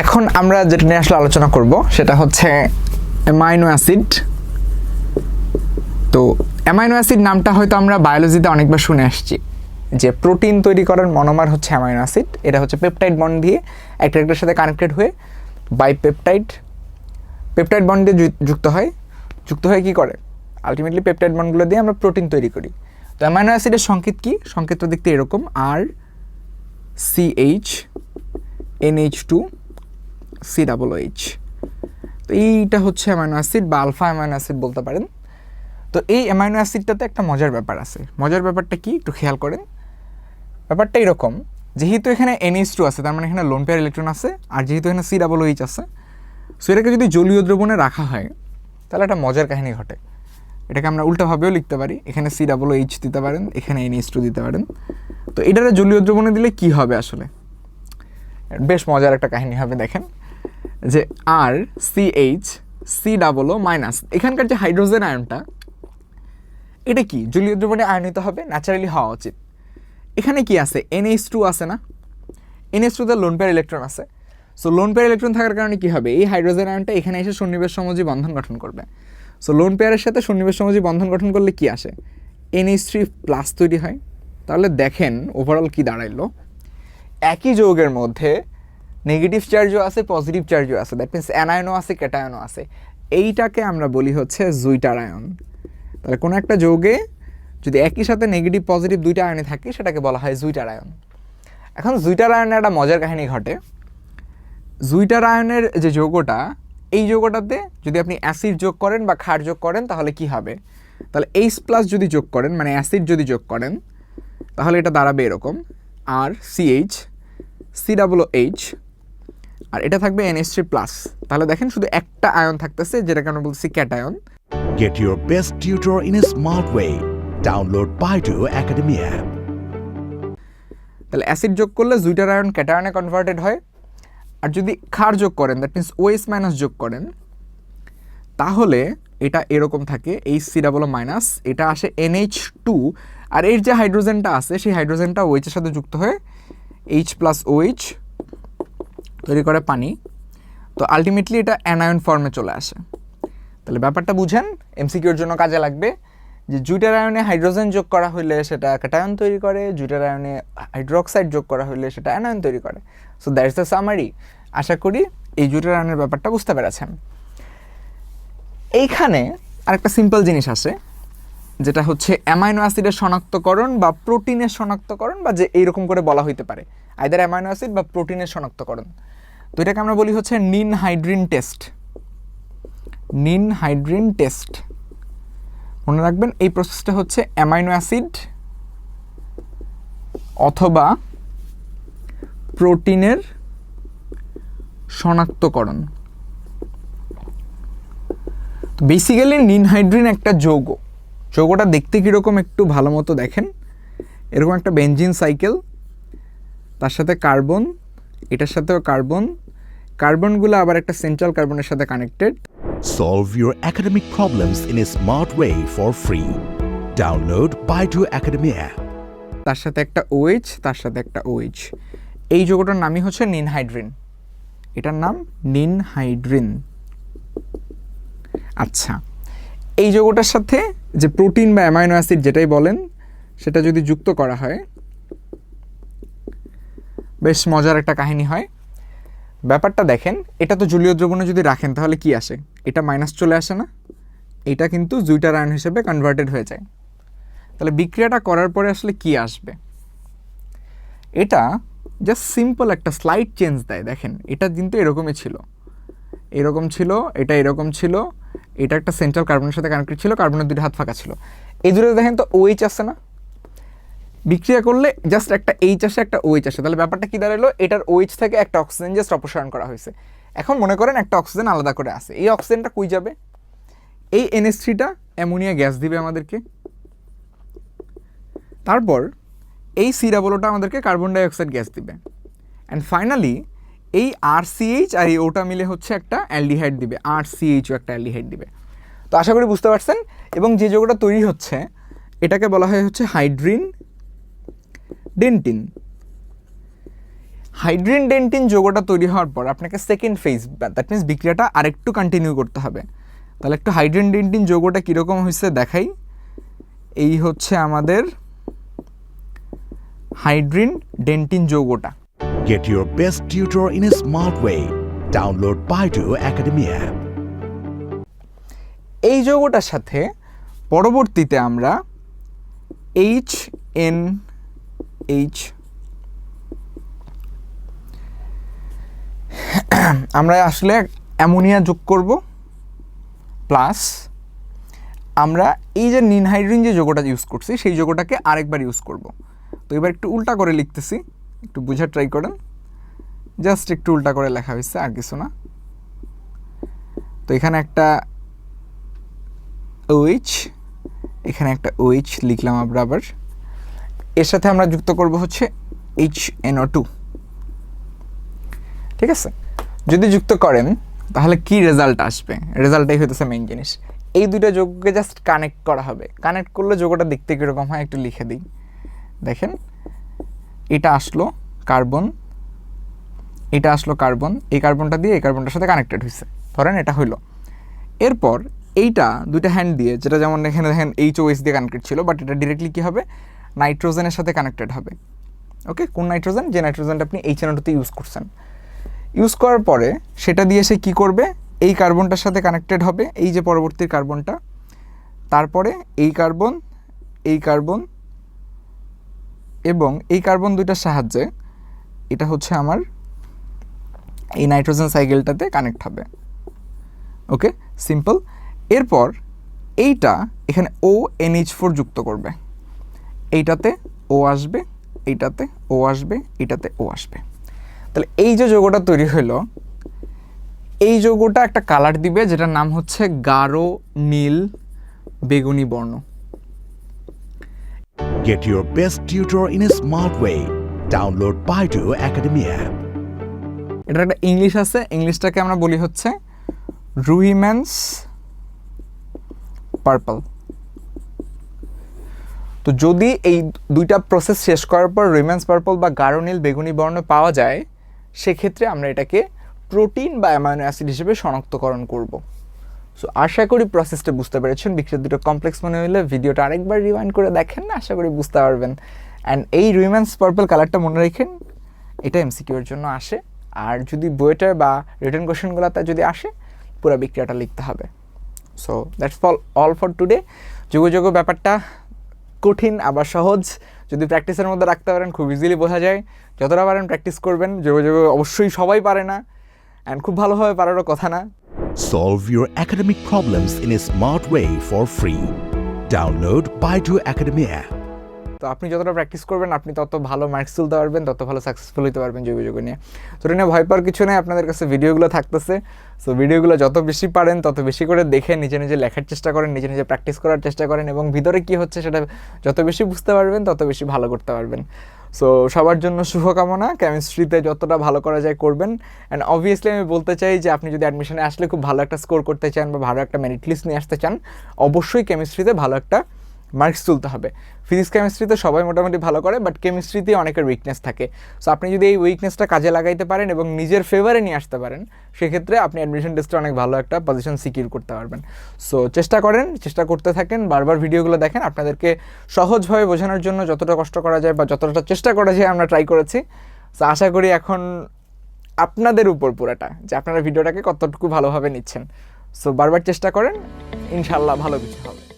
এখন আমরা যেটা নিয়ে আসলে আলোচনা করব, সেটা হচ্ছে অ্যামাইনো অ্যাসিড তো অ্যামাইনো অ্যাসিড নামটা হয়তো আমরা বায়োলজিতে অনেকবার শুনে আসছি, যে প্রোটিন তৈরি করার মনোমার হচ্ছে অ্যামাইনো অ্যাসিড এটা হচ্ছে পেপটাইড বন্ড দিয়ে একটা একটার সাথে কানেক্টেড হয়ে বাই পেপটাইড পেপটাইড বন্ড দিয়ে যুক্ত হয়। যুক্ত হয়ে কী করে? আলটিমেটলি পেপটাইড বন্ডগুলো দিয়ে আমরা প্রোটিন তৈরি করি। তো অ্যামাইনো অ্যাসিডের সংকেত কি? সংকেতটা দেখতে এরকম। আর CH NH two C double H তো এইটা হচ্ছে অ্যামাইনো অ্যাসিড বা আলফা অ্যামাইনো অ্যাসিড বলতে পারেন। তো এই অ্যামাইনো অ্যাসিডটাতে একটা মজার ব্যাপার আছে। মজার ব্যাপারটা কি? একটু খেয়াল করেন। ব্যাপারটা এরকম, যেহেতু এখানে এনএইচ টু আছে, তার মানে এখানে লোন পেয়ার ইলেকট্রন আছে, আর যেহেতু এখানে সি ডাবল এইচ আছে সো এটাকে যদি জলীয় দ্রবণে রাখা হয়, তাহলে একটা মজার কাহিনী ঘটে। এটাকে আমরা উল্টাভাবেও লিখতে পারি। এখানে সি ডাবল এইচ দিতে পারেন, এখানে এনএইচ টু দিতে পারেন। তো এটারে জলীয় দ্রবণে দিলে কি হবে আসলে? বেশ মজার একটা কাহিনী হবে, দেখেন। যে আর C H C double O minus এখানকার যে হাইড্রোজেন আয়নটা এটা কি? জলীয় দ্রবণে আয়নিত হবে? ন্যাচারালি হওয়া উচিত। এখানে কি আছে? এনএইচ টু আছে না? এনএইচ টুতে লোন পেয়ার ইলেকট্রন আছে। সো লোন পেয়ার ইলেকট্রন থাকার কারণে কি হবে? এই হাইড্রোজেন আয়নটা এখানে এসে সন্নিবেশ সমজি বন্ধন গঠন করবে। সো লোন পেয়ারের সাথে সন্নিবেশ সমজি বন্ধন গঠন করলে কি আসে? এনএইচ থ্রি প্লাস তৈরি হয়। তাহলে দেখেন ওভারঅল কি দাঁড়াইলো। একই যৌগের মধ্যে নেগেটিভ চার্জও আছে পজিটিভ চার্জও আছে দ্যাট মিনস অ্যানায়নও আছে ক্যাটায়নও আছে। এইটাকে আমরা বলি হচ্ছে জুইটার আয়ন। তাহলে কোনো একটা যৌগে যদি একই সাথে নেগেটিভ পজিটিভ দুইটা আয়নে থাকে, সেটাকে বলা হয় জুইটার আয়ন। এখন জুইটার আয়নের একটা মজার কাহিনী ঘটে। জুইটার আয়নের যে যৌগটা, এই যৌগটাতে যদি আপনি অ্যাসিড যোগ করেন বা ক্ষার যোগ করেন, তাহলে কি হবে? তাহলে এইচ প্লাস যদি যোগ করেন মানে অ্যাসিড যদি যোগ করেন, তাহলে এটা দাঁড়াবে এরকম। আর সিএইচ সি ডাবল এইচ আর এটা থাকবে এনএস থ্রি প্লাস তাহলে দেখেন শুধু একটা আয়ন থাকতেছে যেটাকে আমরা বলছি cation Get your best tutor in a smart way. Download Baidu Academy app তাহলে অ্যাসিড যোগ করলে জুইটার আয়ন ক্যাটায়নে কনভার্টেড হয়। আর যদি ক্ষার যোগ করেন দ্যাট মিনস ওয়েস মাইনাস যোগ করেন তাহলে এটা এরকম থাকে এইচ সি ডাবল মাইনাস এটা আসে এনএইচ টু আর এর যে হাইড্রোজেনটা আছে সেই হাইড্রোজেনটা ওইচের সাথে যুক্ত হয়ে এইচ প্লাস ওইচ তৈরি করে পানি। তো আলটিমেটলি এটা অ্যানায়ন ফর্মে চলে আসে। তাহলে ব্যাপারটা বুঝেন এমসিকিউর জন্য কাজে লাগবে যে জুটার আয়নে হাইড্রোজেন যোগ করা হলে সেটা ক্যাটায়ন তৈরি করে, জুটার আয়নে হাইড্রোক্সাইড যোগ করা হলে সেটা অ্যানায়ন তৈরি করে। সো দ্যাটস দ্য সামারি আশা করি এই জুটার আয়নের ব্যাপারটা বুঝতে পেরেছেন। এইখানে আরেকটা সিম্পল জিনিস আসে যেটা হচ্ছে অ্যামাইনো অ্যাসিডের শনাক্তকরণ বা প্রোটিনের শনাক্তকরণ বা যে এইরকম করে বলা হইতে পারে আইদার অ্যামাইনো অ্যাসিড বা প্রোটিনের শনাক্তকরণ। তো এটাকে আমরা বলি হচ্ছে নিন হাইড্রিন টেস্ট। নিন হাইড্রিন টেস্ট। মনে রাখবেন, এই প্রসেসটা হচ্ছে অ্যামাইনো অ্যাসিড অথবা প্রোটিনের শনাক্তকরণ। বেসিক্যালি নিনহাইড্রিন একটা যৌগ। যৌগটা দেখতে কীরকম একটু ভালো মতো দেখেন। এরকম একটা বেঞ্জিন সাইকেল তার সাথে কার্বন এটার সাথেও কার্বন। কার্বনগুলো আবার একটা সেন্ট্রাল কার্বনের সাথে connected Solve your academic problems in a smart way for free. Download Baidu Academy app. তার সাথে একটা ওএইচ তার সাথে একটা ওএইচ এই যৌগটার নামই হচ্ছে নিনহাইড্রিন এটার নাম নিনহাইড্রিন আচ্ছা এই যৌগটার সাথে যে প্রোটিন বা অ্যামাইনো অ্যাসিড যেটাই বলেন, সেটা যদি যুক্ত করা হয়, বেশ মজার একটা কাহিনী হয়। ব্যাপারটা দেখেন, এটা তো জলীয় দ্রবণে যদি রাখেন, তাহলে কি আসে? এটা মাইনাস চলে আসে না। এটা কিন্তু জুইটার আয়ন হিসেবে কনভার্টেড হয়ে যায়। তাহলে বিক্রিয়াটা করার পরে আসলে কি আসবে? এটা জাস্ট সিম্পল একটা স্লাইড চেঞ্জ দেয়। দেখেন, এটা কিন্তু এরকমই ছিল। এরকম ছিল, এটা এরকম ছিল এটা একটা সেন্ট্রাল কার্বনের সাথে কানেক্টেড ছিল কার্বনের দুটো হাত ফাঁকা ছিল। এই দুটো দেখেন তো ওইচ আসছে না? বিক্রিয়া করলে জাস্ট একটা এইচ আসে, একটা ওইচ আসে। তাহলে ব্যাপারটা কি দাঁড়াল? এটার ওইচ থেকে একটা অক্সিজেন জাস্ট অপসারণ করা হয়েছে। এখন মনে করেন একটা অক্সিজেন আলাদা করে আছে। এই অক্সিজেনটা কই যাবে? এই এনএস থ্রিটা অ্যামোনিয়া গ্যাস দিবে আমাদেরকে। তারপর এই সি ডাবলোটা আমাদেরকে কার্বন ডাইঅক্সাইড গ্যাস দিবে। অ্যান্ড ফাইনালি এই আর সিএইচ আর এই ওটা মিলে হচ্ছে একটা অ্যালডিহাইড দিবে আর সিএইচও একটা অ্যালডিহাইড দিবে। তো আশা করি বুঝতে পারছেন? এবং যে যৌগটা তৈরি হচ্ছে, এটাকে বলা হয় হচ্ছে হাইড্রিন ডেন্টিন। হাইড্রিন ডেন্টিন যোগটা তৈরি হওয়ার পর আপনাকে সেকেন্ড ফেজ দ্যাট মিনস বিক্রিয়াটা আরেকটু কন্টিনিউ করতে হবে। তাহলে একটু হাইড্রিন ডেন্টিন যোগটা কীরকম হয়েছে দেখাই। এই হচ্ছে আমাদের হাইড্রিন ডেন্টিন যৌগটা। Get your best tutor in a smart way. Download Baidu Academy app. এই যৌগটার সাথে পরবর্তীতে আমরা এইচ এন এইচ আমরা আসলে অ্যামোনিয়া যোগ করব প্লাস আমরা এই যে নিনহাইড্রিন যে যোগটা ইউজ করছি, সেই যোগটাকে আরেকবার ইউজ করব তো এবার একটু উল্টা করে লিখতেছি একটু বোঝার ট্রাই করেন। জাস্ট একটু উল্টা করে লেখা হয়েছে, আর কিছু না। তো এখানে একটা ওইচ এখানে একটা ওইচ লিখলাম আমরা আবার। এর সাথে আমরা যুক্ত করব হচ্ছে এইচ এনও টু ঠিক আছে? যদি যুক্ত করেন, তাহলে কি রেজাল্ট আসবে? রেজাল্টটাই হইতেছে মেইন জিনিস। এই দুইটা যোগকে জাস্ট কানেক্ট করা হবে। কানেক্ট করলে যোগটা দেখতে কীরকম হয়, একটু লিখে দিই। দেখেন এটা আসলো কার্বন, এটা আসলো কার্বন, এই কার্বনটা দিয়ে এই কার্বনটার সাথে কানেক্টেড হয়েছে ধরেন এটা হইল। এরপর এইটা দুইটা হ্যান্ড দিয়ে, যেটা যেমন এখানে দেখেন এইচ ওএস দিয়ে কানেক্টেড ছিল বাট এটা ডিরেক্টলি কী হবে? নাইট্রোজেনের সাথে কানেক্টেড হবে। ওকে কোন নাইট্রোজেন যে নাইট্রোজেনটা আপনি এইচ এনওটুতে ইউজ করছেন। ইউজ করার পরে সেটা দিয়ে সে কী করবে? এই কার্বনটার সাথে কানেক্টেড হবে, এই যে পরবর্তী কার্বনটা। তারপরে এই কার্বন এই কার্বন এবং এই কার্বন দুইটার সাহায্যে এটা হচ্ছে আমার এই নাইট্রোজেন সাইকেলটাতে কানেক্ট হবে। ওকে? সিম্পল। এরপর এইটা এখানে ও এনএইচ ফোর যুক্ত করবে। এইটাতে ও আসবে, এইটাতে ও আসবে, এইটাতে ও আসবে। তাহলে এই যে যৌগটা তৈরি হলো, এই যৌগটা একটা কালার দিবে যেটার নাম হচ্ছে গাঢ় নীল বেগুনি বর্ণ। Get your best tutor in a smart way. Download Baidu Academy app. এটার একটা ইংলিশ আছে ইংলিশটাকে আমরা বলি হচ্ছে রুইম্যান্স পার্পল তো যদি এই দুইটা প্রসেস শেষ করার পর রুইম্যান্স পার্পল বা গাঢ় নীল বেগুনি বর্ণ পাওয়া যায়, সেক্ষেত্রে আমরা এটাকে প্রোটিন বা অ্যামাইনো অ্যাসিড হিসেবে শনাক্তকরণ করব সো আশা করি প্রসেসটা বুঝতে পেরেছেন। বিক্রিয়া দুটো কমপ্লেক্স মনে হলে ভিডিওটা আরেকবার রিওয়াইন্ড করে দেখেন না, আশা করি বুঝতে পারবেন। অ্যান্ড এই রুইম্যান্স পার্পল কালারটা মনে রাখেন, এটা এমসিকিউর জন্য আসে। আর যদি বইটার বা রিটার্ন কোশ্চেনগুলোতে যদি আসে, পুরো বিক্রিয়াটা লিখতে হবে। So that's fall all for today যোগাযোগ ব্যাপারটা কঠিন, আবার সহজ। যদি প্র্যাকটিসের মধ্যে রাখতে পারেন, খুব ইজিলি বোঝা যায়। যতটা পারেন প্র্যাকটিস করবেন। যোগাযোগ অবশ্যই সবাই পারে না। অ্যান্ড খুব ভালোভাবে পারারও কথা না। Solve your academic problems in a smart way for free. Download Baidu Academy app. তো আপনি যতটা প্র্যাকটিস করবেন, আপনি তত ভালো মার্কস তুলতে পারবেন, তত ভালো সাকসেসফুল হতে পারবেন জৈব যোগ নিয়ে। তো এটা নিয়ে ভয় পাওয়ার কিছু নেই, আপনাদের কাছে ভিডিওগুলো থাকতেছে। সো ভিডিওগুলো যত বেশি পারেন, তত বেশি করে দেখে নিজে নিজে লেখার চেষ্টা করেন, নিজে নিজে প্র্যাকটিস করার চেষ্টা করেন এবং ভিতরে কী হচ্ছে সেটা যত বেশি বুঝতে পারবেন, তত বেশি ভালো করতে পারবেন। সো সবার জন্য শুভকামনা কেমিস্ট্রিতে যতটা ভালো করা যায় করবেন। অ্যান্ড অবভিয়াসলি আমি বলতে চাই যে, আপনি যদি অ্যাডমিশনে আসলে খুব ভালো একটা স্কোর করতে চান বা ভালো একটা মেরিট লিস্ট নিয়ে আসতে চান, অবশ্যই কেমিস্ট্রিতে ভালো একটা মার্কস তুলতে হবে। ফিজিক্স কেমিস্ট্রিতে সবাই মোটামুটি ভালো করে বাট কেমিস্ট্রিতে অনেকের উইকনেস থাকে। সো আপনি যদি এই উইকনেসটা কাজে লাগাইতে পারেন এবং নিজের ফেভারে নিয়ে আসতে পারেন, সেক্ষেত্রে আপনি অ্যাডমিশন টেস্টে অনেক ভালো একটা পজিশন সিকিউর করতে পারবেন। সো চেষ্টা করেন, চেষ্টা করতে থাকেন, বারবার ভিডিওগুলো দেখেন, আপনাদেরকে সহজভাবে বোঝানোর জন্য যতটা কষ্ট করা যায় বা যতটা চেষ্টা করা যায় আমরা ট্রাই করেছি। সো আশা করি এখন আপনাদের উপর পুরাটা, যে আপনারা ভিডিওটাকে কতটুকু ভালোভাবে নিচ্ছেন। সো বারবার চেষ্টা করেন ইনশাল্লাহ ভালো কিছু হবে।